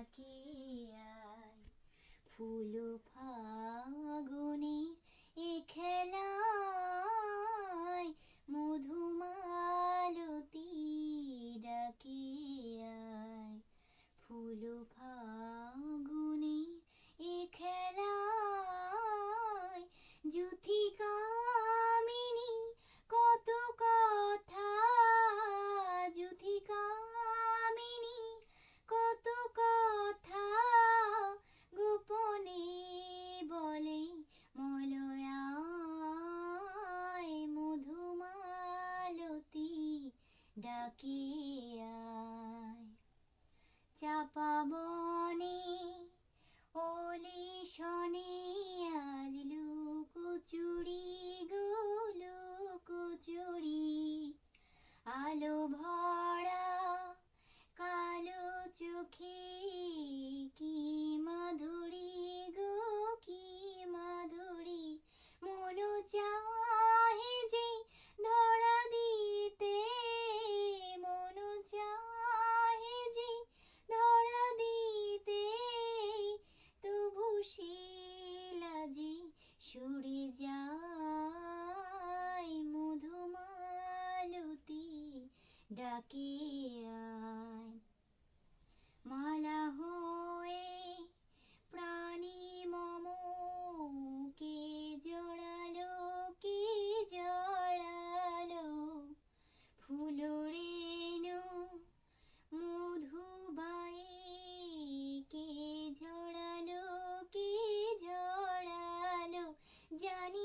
তাকিয়ায় ফুল ফল চাপা বনে ওলি শনি ছুড়ে যায় মধুমালতি ডাকে জানি